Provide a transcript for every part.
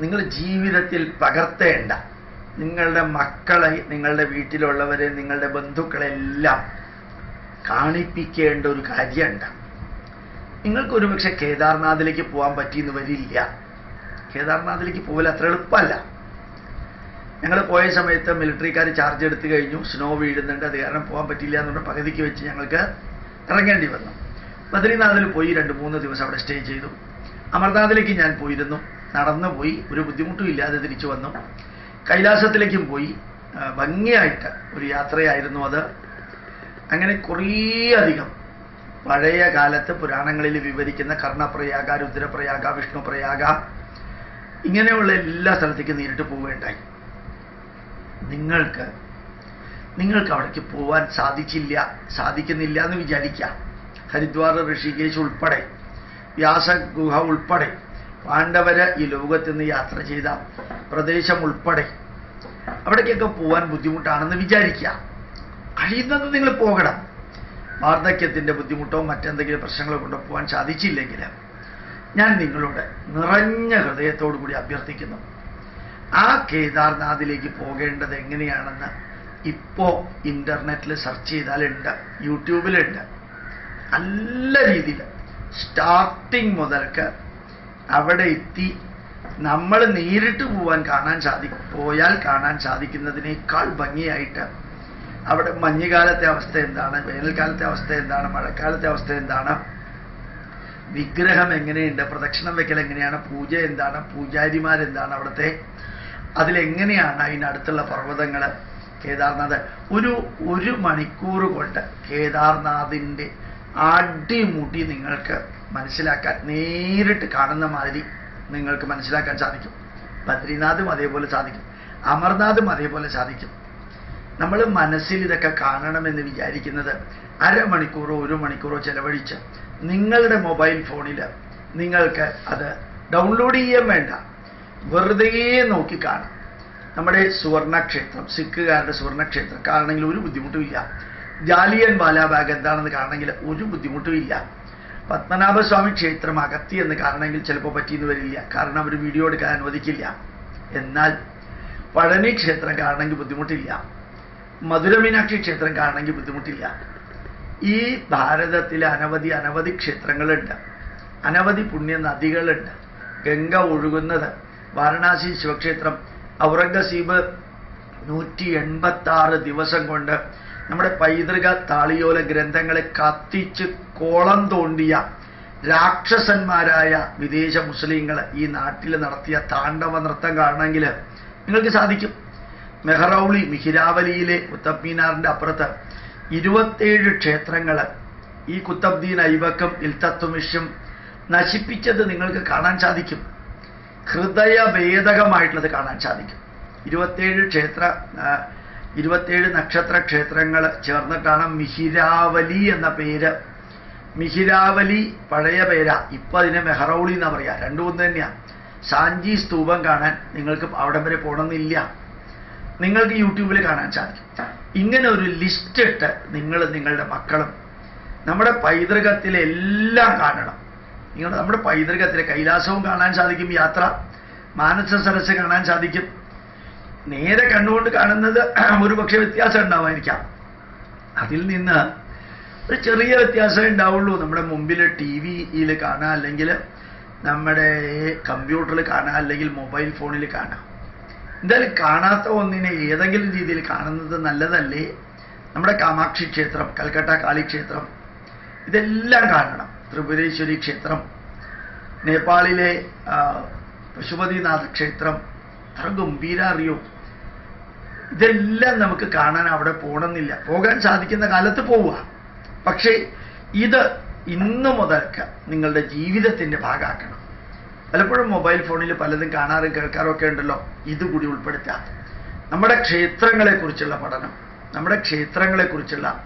നിങ്ങൾ ജീവിതത്തിൽ പകർത്തേണ്ട. നിങ്ങളുടെ മക്കളെ നിങ്ങളുടെ വീട്ടിലുള്ളവരെ നിങ്ങളുടെ ബന്ധുക്കളെല്ലാം കാണിപ്പിക്കേണ്ട ഒരു കാര്യമുണ്ട്. നിങ്ങൾക്ക് ഒരുപക്ഷെ കേദാർനാഥിലേക്ക് പോകാൻ പറ്റിയെന്ന് വരില്ല. കേദാർനാഥിലേക്ക് പോകൽ അത്ര എളുപ്പമല്ല. ഞങ്ങൾ പോയ സമയത്ത് മിലിറ്ററിക്കാർ ചാർജ് എടുത്തു കഴിഞ്ഞു. സ്നോ വീഴുന്നുണ്ട്. അത് കാരണം പോകാൻ പറ്റില്ല എന്ന് പറഞ്ഞ പകുതിക്ക് വെച്ച് ഞങ്ങൾക്ക് ഇറങ്ങേണ്ടി വന്നു. ബദ്രീനാഥിൽ പോയി. രണ്ട് മൂന്ന് ദിവസം അവിടെ സ്റ്റേ ചെയ്തു. അമർനാഥിലേക്ക് ഞാൻ പോയിരുന്നു. നടന്നു പോയി ഒരു ബുദ്ധിമുട്ടും ഇല്ലാതെ തിരിച്ചു വന്നു. കൈലാസത്തിലേക്കും പോയി. ഭംഗിയായിട്ട് ഒരു യാത്രയായിരുന്നു അത്. അങ്ങനെ കുറേ അധികം പഴയ കാലത്ത് പുരാണങ്ങളിൽ വിവരിക്കുന്ന കർണപ്രയാഗ രുദ്രപ്രയാഗ വിഷ്ണുപ്രയാഗ ഇങ്ങനെയുള്ള എല്ലാ സ്ഥലത്തേക്കും നേരിട്ട് പോവുകയുണ്ടായി. നിങ്ങൾക്ക് നിങ്ങൾക്ക് അവിടേക്ക് പോവാൻ സാധിച്ചില്ല സാധിക്കുന്നില്ല എന്ന് വിചാരിക്കുക ഹരിദ്വാർ ഋഷികേശ് ഉൾപ്പെടെ വ്യാസഗുഹ ഉൾപ്പെടെ പാണ്ഡവര് ഈ ലോകത്ത് നിന്ന് യാത്ര ചെയ്ത പ്രദേശം ഉൾപ്പെടെ അവിടേക്കൊക്കെ പോകാൻ ബുദ്ധിമുട്ടാണെന്ന് വിചാരിക്കുക. കഴിയുന്നത് നിങ്ങൾ പോകണം. വാർദ്ധക്യത്തിന്റെ ബുദ്ധിമുട്ടോ മറ്റെന്തെങ്കിലും പ്രശ്നങ്ങളോ കൊണ്ടോ പോകാൻ സാധിച്ചില്ലെങ്കിൽ ഞാൻ നിങ്ങളോട് നിറഞ്ഞ ഹൃദയത്തോടു കൂടി അഭ്യർത്ഥിക്കുന്നു. ആ കേദാർനാഥിലേക്ക് പോകേണ്ടത് എങ്ങനെയാണെന്ന് ഇപ്പോൾ ഇന്റർനെറ്റിൽ സെർച്ച് ചെയ്താലുണ്ട് യൂട്യൂബിലുണ്ട്. നല്ല രീതിയിൽ സ്റ്റാർട്ടിങ് മുതൽക്ക് അവിടെ എത്തി. നമ്മൾ നേരിട്ട് പോവാൻ കാണാൻ സാധി പോയാൽ കാണാൻ സാധിക്കുന്നതിനേക്കാൾ ഭംഗിയായിട്ട് അവിടെ മഞ്ഞുകാലത്തെ അവസ്ഥ എന്താണ് വേനൽക്കാലത്തെ അവസ്ഥ എന്താണ് മഴക്കാലത്തെ അവസ്ഥ എന്താണ് വിഗ്രഹം എങ്ങനെയുണ്ട് പ്രദക്ഷിണം വെക്കൽ എങ്ങനെയാണ് പൂജ എന്താണ് പൂജാരിമാരെന്താണ് അവിടുത്തെ അതിലെങ്ങനെയാണ് അതിനടുത്തുള്ള പർവതങ്ങൾ കേദാർനാഥ്. ഒരു ഒരു മണിക്കൂർ കൊണ്ട് കേദാർനാഥിന്റെ അടിമുടി നിങ്ങൾക്ക് മനസ്സിലാക്കാൻ നേരിട്ട് കാണുന്ന മാതിരി നിങ്ങൾക്ക് മനസ്സിലാക്കാൻ സാധിക്കും. ബദ്രിനാഥും അതേപോലെ സാധിക്കും. അമർനാഥും അതേപോലെ സാധിക്കും. നമ്മൾ മനസ്സിൽ ഇതൊക്കെ കാണണമെന്ന് വിചാരിക്കുന്നത് അരമണിക്കൂറോ ഒരു മണിക്കൂറോ ചെലവഴിച്ച് നിങ്ങളുടെ മൊബൈൽ ഫോണിൽ നിങ്ങൾക്ക് അത് ഡൗൺലോഡ് ചെയ്യാൻ വേണ്ട. വെറുതെ നോക്കി കാണാം. നമ്മുടെ സുവർണക്ഷേത്രം സിഖുകാരുടെ സുവർണക്ഷേത്രം കാണണമെങ്കിൽ ഒരു ബുദ്ധിമുട്ടുമില്ല ജാലിയൻ വാലാബാഗ് എന്താണെന്ന് കാണണമെങ്കിൽ ഒരു ബുദ്ധിമുട്ടുമില്ല പത്മനാഭസ്വാമി ക്ഷേത്രം അകത്തി എന്ന് കാണണമെങ്കിൽ ചിലപ്പോൾ പറ്റിയെന്ന് വരില്ല. കാരണം അവർ വീഡിയോ എടുക്കാൻ അനുവദിക്കില്ല. എന്നാൽ പഴനി ക്ഷേത്രം കാണണമെങ്കിൽ ബുദ്ധിമുട്ടില്ല. മധുരമീനാക്ഷി ക്ഷേത്രം കാണണമെങ്കിൽ ബുദ്ധിമുട്ടില്ല. ഈ ഭാരതത്തിൽ അനവധി അനവധി ക്ഷേത്രങ്ങളുണ്ട്. അനവധി പുണ്യ നദികളുണ്ട്. ഗംഗ ഒഴുകുന്നത് വാരണാസി ശിവക്ഷേത്രം ഔറംഗസീബ് നൂറ്റി ദിവസം കൊണ്ട് നമ്മുടെ പൈതൃക താളിയോല ഗ്രന്ഥങ്ങളെ കത്തിച്ച് കോളം തോണ്ടിയ രാക്ഷസന്മാരായ വിദേശ മുസ്ലിങ്ങൾ ഈ നാട്ടിൽ നടത്തിയ താണ്ഡവ നൃത്തം കാണണമെങ്കിൽ നിങ്ങൾക്ക് സാധിക്കും. മെഹറൗളി മിഹിരാവലിയിലെ കുത്തബ് മീനാറിന്റെ അപ്പുറത്ത് ഇരുപത്തേഴ് ക്ഷേത്രങ്ങൾ ഈ കുത്തബ്ദീൻ ഐബക്കും ഇൽത്തത്വമിഷും നശിപ്പിച്ചത് നിങ്ങൾക്ക് കാണാൻ സാധിക്കും. ഹൃദയഭേദകമായിട്ടുള്ളത് കാണാൻ സാധിക്കും. ഇരുപത്തേഴ് ക്ഷേത്ര ഇരുപത്തേഴ് നക്ഷത്ര ക്ഷേത്രങ്ങൾ ചേർന്നിട്ടാണ് മിഹിരാവലി എന്ന പേര്. മിഹിരാവലി പഴയ പേരാ. ഇപ്പം അതിനെ മെഹറൗളി എന്നാ പറയാ. രണ്ടും ഒന്ന് തന്നെയാണ് സാഞ്ചി സ്തൂപം കാണാൻ നിങ്ങൾക്ക് അവിടം വരെ പോകണമെന്നില്ല നിങ്ങൾക്ക് യൂട്യൂബിൽ കാണാൻ സാധിക്കും. ഇങ്ങനെ ഒരു ലിസ്റ്റ് ഇട്ട് നിങ്ങൾ നിങ്ങളുടെ മക്കളും നമ്മുടെ പൈതൃകത്തിലെല്ലാം കാണണം. നിങ്ങൾ നമ്മുടെ പൈതൃകത്തിലെ കൈലാസവും കാണാൻ സാധിക്കും യാത്ര. മാനസ സരസ് കാണാൻ സാധിക്കും. നേരെ കണ്ണുകൊണ്ട് കാണുന്നത് ഒരു പക്ഷെ വ്യത്യാസം ഉണ്ടാവായിരിക്കാം അതിൽ നിന്ന് ഒരു ചെറിയ വ്യത്യാസമേ ഉണ്ടാവുള്ളൂ. നമ്മുടെ മുമ്പിൽ ടി വിയിൽ കാണാം അല്ലെങ്കിൽ നമ്മുടെ കമ്പ്യൂട്ടറിൽ കാണാം അല്ലെങ്കിൽ മൊബൈൽ ഫോണിൽ കാണാം. എന്തായാലും കാണാത്ത ഒന്നിനെ ഏതെങ്കിലും രീതിയിൽ കാണുന്നത് നല്ലതല്ലേ? നമ്മുടെ കാമാക്ഷി ക്ഷേത്രം കൽക്കട്ട കാളി ക്ഷേത്രം ഇതെല്ലാം കാണണം. ത്രിപുരേശ്വരി ക്ഷേത്രം നേപ്പാളിലെ പശുപതിനാഥ ക്ഷേത്രം അത്ര ഗംഭീര അറിയോ. ഇതെല്ലാം നമുക്ക് കാണാൻ അവിടെ പോകണമെന്നില്ല പോകാൻ സാധിക്കുന്ന കാലത്ത് പോവുക. പക്ഷേ ഇത് ഇന്ന് മുതൽക്ക് നിങ്ങളുടെ ജീവിതത്തിന്റെ ഭാഗമാക്കണം. പലപ്പോഴും മൊബൈൽ ഫോണിൽ പലതും കാണാറും കേൾക്കാറും ഒക്കെ ഉണ്ടല്ലോ. ഇതുകൂടി ഉൾപ്പെടുത്താം. നമ്മുടെ ക്ഷേത്രങ്ങളെക്കുറിച്ചുള്ള പഠനം നമ്മുടെ ക്ഷേത്രങ്ങളെക്കുറിച്ചുള്ള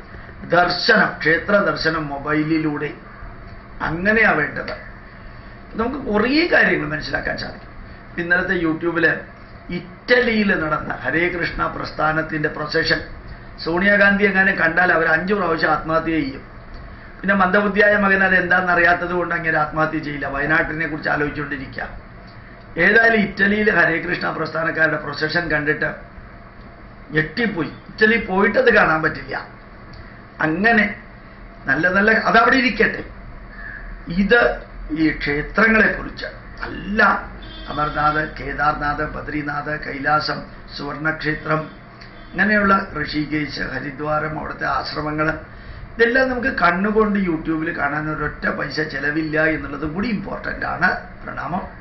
ദർശനം ക്ഷേത്ര ദർശനം മൊബൈലിലൂടെ അങ്ങനെയാ വേണ്ടത്. നമുക്ക് കുറേ കാര്യങ്ങൾ മനസ്സിലാക്കാൻ സാധിക്കും. ഇന്നലത്തെ യൂട്യൂബിൽ ഇറ്റലിയിൽ നടന്ന ഹരേ കൃഷ്ണ പ്രസ്ഥാനത്തിന്റെ പ്രൊസഷൻ സോണിയാഗാന്ധി എങ്ങനെ കണ്ടാൽ അവർ അഞ്ചു പ്രാവശ്യം ആത്മഹത്യ ചെയ്യും. പിന്നെ മന്ദബുദ്ധിയായ മകൻ അത് എന്താണെന്ന് അറിയാത്തത് കൊണ്ട് അങ്ങനെ ആത്മഹത്യ ചെയ്യില്ല. വയനാട്ടിനെ കുറിച്ച് ആലോചിച്ചുകൊണ്ടിരിക്കുക. ഏതായാലും ഇറ്റലിയിൽ ഹരേകൃഷ്ണ പ്രസ്ഥാനക്കാരുടെ പ്രൊസഷൻ കണ്ടിട്ട് ഞെട്ടിപ്പോയി. ഇറ്റലി പോയിട്ടത് കാണാൻ പറ്റില്ല. അങ്ങനെ നല്ല നല്ല അതവിടെ ഇരിക്കട്ടെ. ഇത് ഈ ക്ഷേത്രങ്ങളെക്കുറിച്ച് നല്ല അമർനാഥ് കേദാർനാഥ് ബദ്രിനാഥ് കൈലാസം സുവർണക്ഷേത്രം ഇങ്ങനെയുള്ള ഋഷികേശ് ഹരിദ്വാരം അവിടുത്തെ ആശ്രമങ്ങൾ ഇതെല്ലാം നമുക്ക് കണ്ണുകൊണ്ട് യൂട്യൂബിൽ കാണാൻ ഒരൊറ്റ പൈസ ചെലവില്ല എന്നുള്ളതും കൂടി ഇമ്പോർട്ടന്റ് ആണ്. പ്രണാമം.